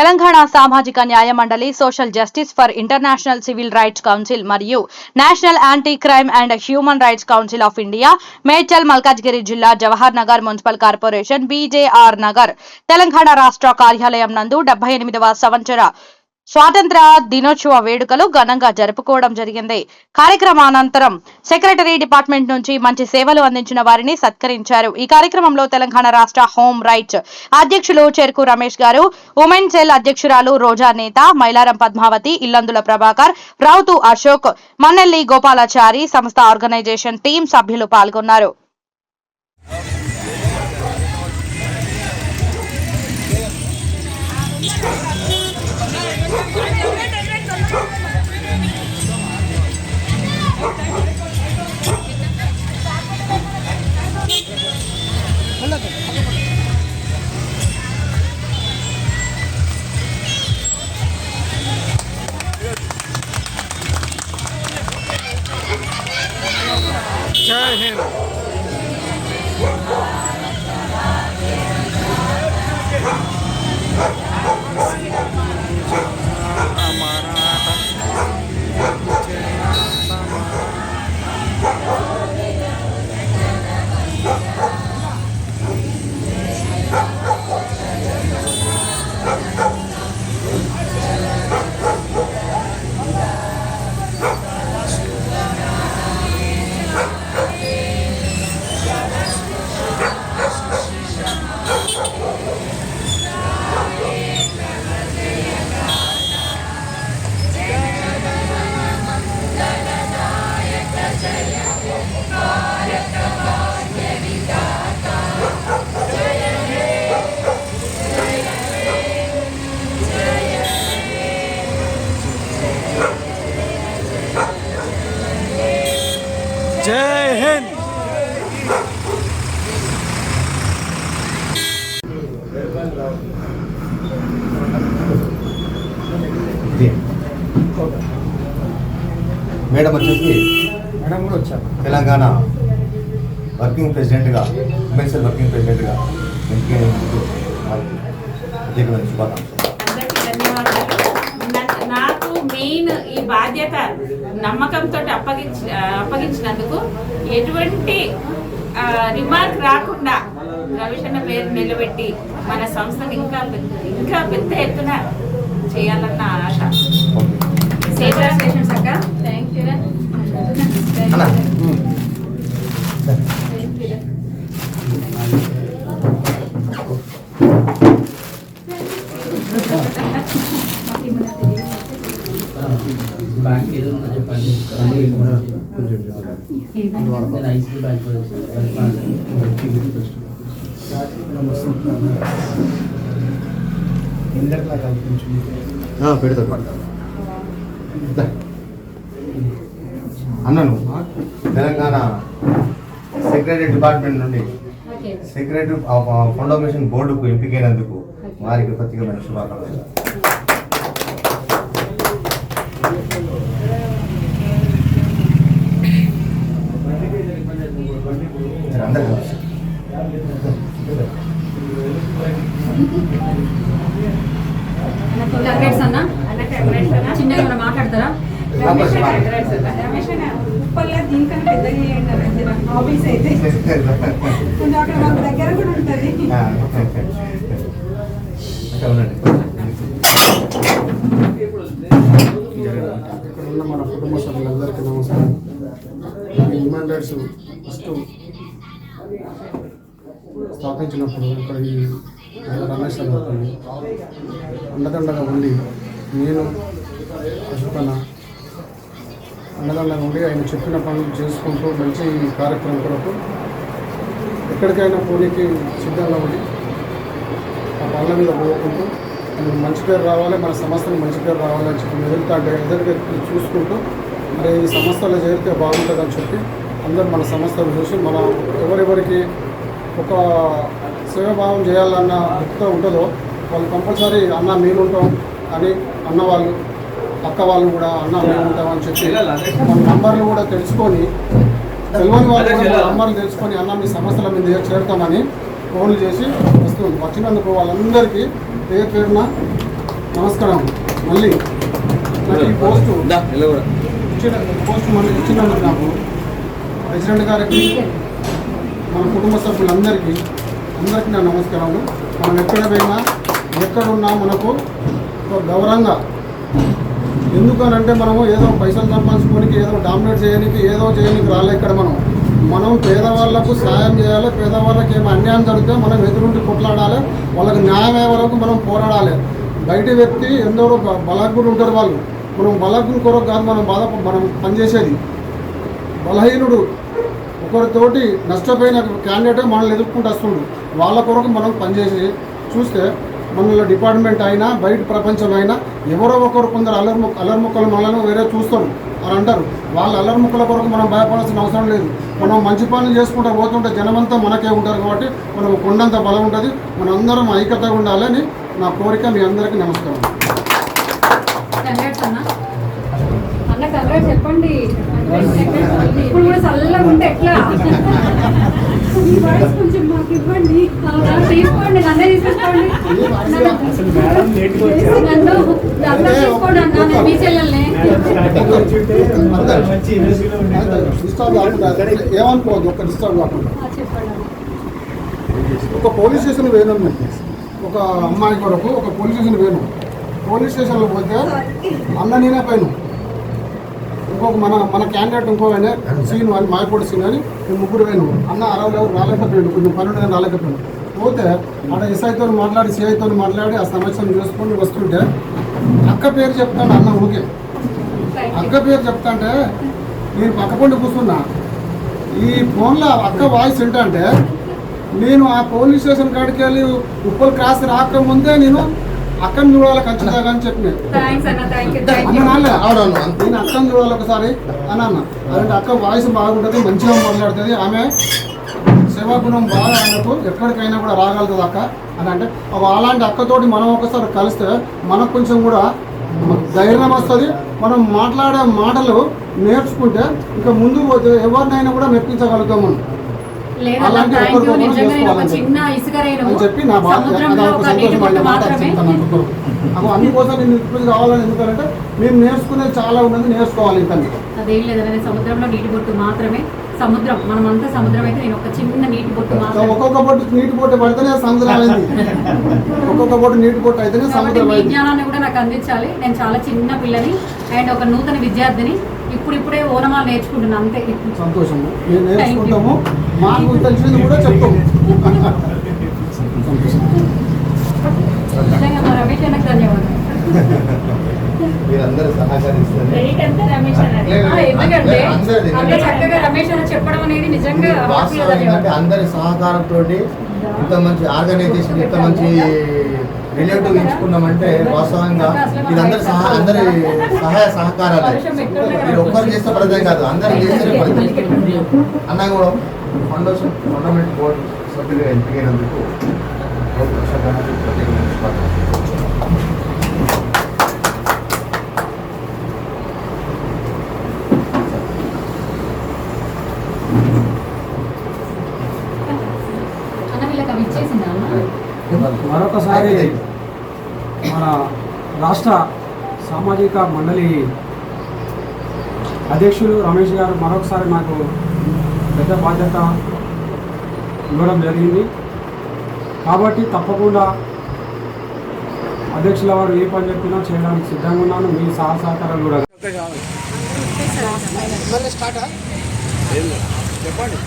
తెలంగాణ సామాజిక న్యాయ మండలి social justice for international civil rights council మరియు national anti crime and human rights council of India Medchal Malkajgiri జిల్లా Jawahar Nagar municipal corporation BJR Nagar Telangana రాష్ట్ర కార్యాలయం నందు డెబ్బై ఎనిమిదవ సంవత్సర స్వాతంత్ర దినోత్సవ వేడుకలు ఘనంగా జరుపుకోవడం జరిగింది. కార్యక్రమానంతరం సెక్రటరీ డిపార్ట్మెంట్ నుంచి మంచి సేవలు అందించిన వారిని సత్కరించారు. ఈ కార్యక్రమంలో తెలంగాణ రాష్ట్ర హోం రైట్స్ అధ్యక్షులు చెరుకు రమేష్ గారు ఉమెన్ సెల్ అధ్యక్షురాలు రోజా నేత మైలారం పద్మావతి ఇల్లందుల ప్రభాకర్ రౌతు అశోక్ మన్నెల్లి గోపాలాచారి సంస్థ ఆర్గనైజేషన్ టీం సభ్యులు పాల్గొన్నారు. him. మేడం వచ్చేసి మేడం కూడా వచ్చారు. తెలంగాణ వర్కింగ్ ప్రెసిడెంట్గా ఉమెన్సెల్ వర్కింగ్ ప్రెసిడెంట్గా ప్రత్యేకమైన శుభాకాంక్షలు. నా- నాకు మెయిన్ ఈ బాధ్యత నమ్మకంతో అప్పగించ అప్పగించినందుకు ఎటువంటి రిమార్క్ రాకుండా రవిశన్న పేరు నిలబెట్టి మన సంస్థను ఇంకా పెద్ద- ఇంకా పెద్ద ఎత్తున చేయాలన్న ఆశ. బ్యాంక్ ఏదో చెప్పండి ఐసీ బ్యాంక్ పెడతా. అన్నను తెలంగాణ సెక్రటరీ డిపార్ట్మెంట్ నుండి సెక్రటరీ ఫౌండేషన్ బోర్డుకు ఎంపికైనందుకు వారికి ప్రత్యేకమైన శుభాకాంక్షలు మీరు అందరూ కలిసి. కంగ్రాట్స్ అన్న చిన్నగా ఏమైనా మాట్లాడతారా? ఉప్పల్లో దీనికన్నా పెద్దగా చేయండి హాబీస్ అయితే. కొంచెం అక్కడ మాకు దగ్గర కూడా ఉంటుంది. ఆ, అక్కడ ఉండండి. ఇక్కడ ఉన్న మన కుటుంబ సభ్యులందరికీ నమస్కారం. హ్యూమన్ రైట్స్ స్థాపించినప్పుడు ఇక్కడ ఈ రమేష్ అవుతుంది అండదండగా ఉండి నేను అశోకన్న అండదండగా ఉండి ఆయన చెప్పిన పనులు చేసుకుంటూ మంచి కార్యక్రమం కొరకు ఎక్కడికైనా పోనీకి సిద్ధంగా ఉండి ఆ పనుల మీద పోకుంటూ మంచి పేరు రావాలి మన సంస్థకి మంచి పేరు రావాలి అని చెప్పి ఎదురుతా ఎదురుగా చూసుకుంటూ మరి ఈ సంస్థలో చేరితే బాగుంటుందని చెప్పి అందరూ మన సంస్థలు చూసి మన ఎవరెవరికి ఒక సేవాభావం చేయాలన్న వృత్తి ఉంటుందో వాళ్ళు కంపల్సరీ అన్న మేము ఉంటాం అని అన్నవాళ్ళు అక్క వాళ్ళు కూడా అన్న మేము ఉంటాం అని చెప్పి మన నంబర్లు కూడా తెలుసుకొని తెలియని వాళ్ళు కూడా నంబర్లు తెలుసుకొని అన్న మీ సంస్థల మీద చేరుతామని ఫోన్లు చేసి వస్తుంది వచ్చినందుకు వాళ్ళందరికీ పేరు పేరున నమస్కారం. మళ్ళీ నాకు ఈ పోస్టు ఇచ్చిన పోస్ట్ మళ్ళీ ఇచ్చినందుకు నాకు ప్రెసిడెంట్ గారికి మన కుటుంబ సభ్యులందరికీ అందరికీ నా నమస్కారాలు. మనం ఎక్కడ పోయినా ఎక్కడున్నా మనకు గౌరవంగా ఎందుకనంటే మనము ఏదో పైసలు సంపాదించుకోనికి ఏదో డామినేట్ చేయడానికి ఏదో చేయడానికి రాలే ఇక్కడ మనం. మనం పేదవాళ్ళకు సాయం చేయాలి పేదవాళ్ళకి ఏమి అన్యాయం జరిగితే మనం ఎదురుండి కొట్లాడాలి వాళ్ళకి న్యాయం అయ్యే వరకు మనం పోరాడాలి. బయట వ్యక్తి ఎందరో బ- బలహీనులు ఉంటారు వాళ్ళు. మనం బలహీన కొరకు కాదు మనం బాధ మనం పనిచేసేది. బలహీనుడు ఒక్కరితోటి నష్టపోయిన క్యాండిడేట్ మనల్ని ఎదుర్కొంటూ వస్తుండ్రు వాళ్ళ కొరకు మనం పనిచేసి చూస్తే మనలో డిపార్ట్మెంట్ అయినా బయట ప్రపంచం అయినా ఎవరో ఒకరు కొందరు అల్లరి ముక్క అల్లరి ముక్కలు మనల్ని వేరే చూస్తారు. అని అంటారు. వాళ్ళ అల్లరి ముక్కల కొరకు మనం భయపడాల్సిన అవసరం లేదు. మనం మంచి పనులు చేసుకుంటూ పోతుంటే జనమంతా మనకే ఉంటారు కాబట్టి మనం కొండంత బలం ఉంటుంది. మనందరం ఐక్యతగా ఉండాలని నా కోరిక. మీ అందరికీ నమస్కారం. చెప్పండి. ఇప్పుడు కూడా చల్లగా ఉంటే ఎట్లా? ఈ వాయిస్ కొంచెం మాకు ఇవ్వండి? తీసుకోండి నన్నే తీసుకోండి. నన్ను తీసుకోండి మీ చెల్లెల్ని. ఏమనుకోవద్దు ఒక డిస్టర్బ్ కాకుండా పోలీస్ స్టేషన్ వేను ఒక అమ్మాయి కొరకు ఒక పోలీస్ స్టేషన్ వేను పోలీస్ స్టేషన్లో పోతే అన్న నేనే పోయాను. ఇంకొక మన మన క్యాండిడేట్ ఇంకో ఆయన సీన్ అని మాయపూడి సీన్ అని ఈ ముగ్గురు వేను అన్న అరవై రాలేకపోయాడు కొంచెం పన్నెండు నేను రాలేకపోయాడు. పోతే ఆడ ఎస్ఐతో మాట్లాడి సిఐతో మాట్లాడి ఆ సమస్యను చూసుకొని వస్తుంటే అక్క పేరు చెప్తాను అన్న ఊకే అక్క పేరు చెప్తాంటే నేను పక్కపండి కూర్చున్నా. ఈ ఫోన్లో అక్క వాయిస్ ఏంటంటే నేను ఆ పోలీస్ స్టేషన్ కాడికి వెళ్ళి ఉప్పల్ క్రాస్ రాకముందే నేను అక్కని చూడాలి ఖచ్చితంగా అని చెప్పిన అన్న నాలే అవునవును నేను అక్కని చూడాలి ఒకసారి అని అన్న అలాంటి అక్క వాయిస్ బాగుంటుంది మంచిగా మాట్లాడుతుంది ఆమె సేవాగుణం బాగా ఆమెకు ఎక్కడికైనా కూడా రాగలుగుతుంది అక్క. అని అంటే అలాంటి అక్కతోటి మనం ఒకసారి కలిస్తే మనకు కొంచెం కూడా ధైర్యం వస్తుంది. మనం మాట్లాడే మాటలు నేర్చుకుంటే ఇంకా ముందు పోతే ఎవరినైనా కూడా మెప్పించగలుగుతాం మనం. లేదన్న అలాంటి థ్యాంక్ యూ ఒకరికొకరు నిజంగా నేను ఒక చేసుకోవాలని చిన్న ఇసుక రేణు అని చెప్పి నా బాధ సముద్రంలో నాకు ఒక నీటి సంతోషం బొట్టు అనే మాట మాత్రమే నాకు అందుకోసం నేను ఇప్పుడు కావాలని ఎందుకంటే మేము నేర్చుకునేది చాలా ఉన్నది నేర్చుకోవాలి ఇంకా అదేం లేదన్న నేను సముద్రంలో నీటి బొట్టు మాత్రమే. సముద్రం మనమంతా సముద్రం అయితే నేను ఒక చిన్న నీటి బొట్టు ఒక్కొక్క బొట్టు నీటి బొట్టు పడితేనే సముద్రం ఒక్కొక్క బొట్టు నీటి బొట్టు అయితేనే సముద్రం మీ అయింది జ్ఞానాన్ని కూడా నాకు అందించాలి. నేను చాలా చిన్న పిల్లని అండ్ ఒక నూతన విద్యార్థిని. ఇప్పుడిప్పుడే ఓనమాలు నేర్చుకుంటున్నాను అంతే. సంతోషము మేము నేర్చుకుంటాము. మాకు తెలిసింది కూడా అన్నకు ధన్యవాదాలు. మీరందరూ సహకరిస్తారు. అందరి సహకారంతో ఇంత మంచి ఆర్గనైజేషన్ ఇంత మంచి రిలేటివ్ ఎంచుకున్నామంటే వాస్తవంగా ఇదందరి సహా అందరి సహాయ సహకారాలు. మీరు ఒక్కరు చేస్తే ఫలితం కాదు అందరు చేస్తే ఫలితం అన్నా కూడా ఫౌండేషన్ ఫండమెంట్ బోర్డు సభ్యులుగా ఎంపికైనందుకు బోర్డు పక్షాన ప్రత్యేకమైన శుభాకాంక్షలు. అన్న వీళ్ళకి అవి ఇచ్చేసిందా అన్న మరొకసారి మన రాష్ట్ర సామాజిక మండలి అధ్యక్షులు రమేష్ గారు మరొకసారి నాకు పెద్ద బాధ్యత ఇవ్వడం జరిగింది. కాబట్టి తప్పకుండా అధ్యక్షుల వారు ఏ పని చెప్పినా చేయడానికి సిద్ధంగా ఉన్నాను. మీ సహా సహకారాలు కూడా. చెప్పండి.